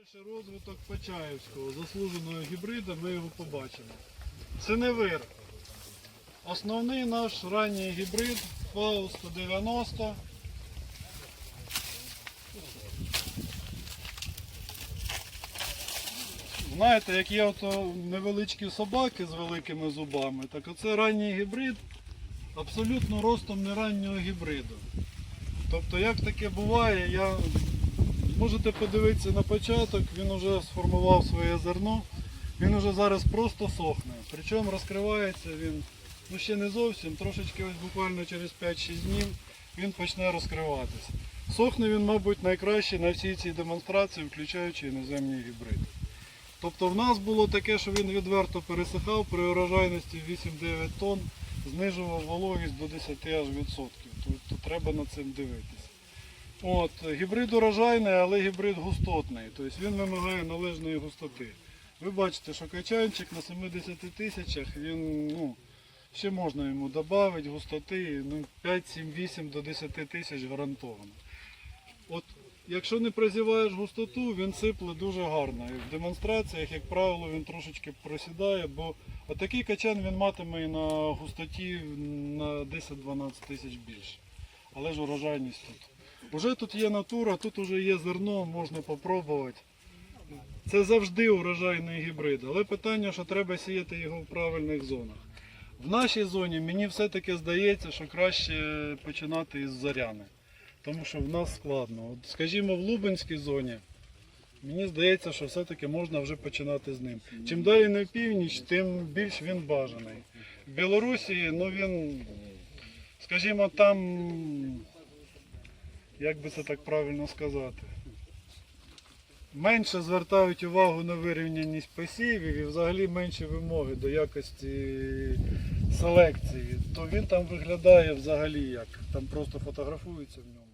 Перший розвиток Почаївського, заслуженого гібрида, ми його побачимо. Синевир. Основний наш ранній гібрид FAU 190. Знаєте, як є ото невеличкі собаки з великими зубами, так оце ранній гібрид абсолютно ростом не раннього гібриду. Тобто як таке буває, я можете подивитися на початок, він вже сформував своє зерно, він вже зараз просто сохне. Причому розкривається він ну ще не зовсім, трошечки ось буквально через 5-6 днів він почне розкриватися. Сохне він, мабуть, найкраще на всій цій демонстрації, включаючи іноземні гібриди. Тобто в нас було таке, що він відверто пересихав при урожайності 8-9 тонн, знижував вологість до 10 аж відсотків. Тобто треба над цим дивитися. От, гібрид урожайний, але гібрид густотний. Тобто він вимагає належної густоти. Ви бачите, що качанчик на 70 тисячах, він, ну, ще можна йому додати густоти ну, 5, 7, 8 до 10 тисяч гарантовано. От, якщо не прозіваєш густоту, він сипле дуже гарно. І в демонстраціях, як правило, він трошечки просідає, бо отакий качан він матиме і на густоті на 10-12 тисяч більше. Але ж урожайність тут. Уже тут є натура, тут уже є зерно, можна попробувати. Це завжди урожайний гібрид, але питання, що треба сіяти його в правильних зонах. В нашій зоні мені все-таки здається, що краще починати із заряни. Тому що в нас складно. От, скажімо, в Лубенській зоні, мені здається, що все-таки можна вже починати з ним. Чим далі на північ, тим більш він бажаний. В Білорусі, ну він, скажімо, там, як би це так правильно сказати, менше звертають увагу на вирівняність посівів і взагалі менші вимоги до якості селекції, то він там виглядає взагалі як. Там просто фотографуються в ньому.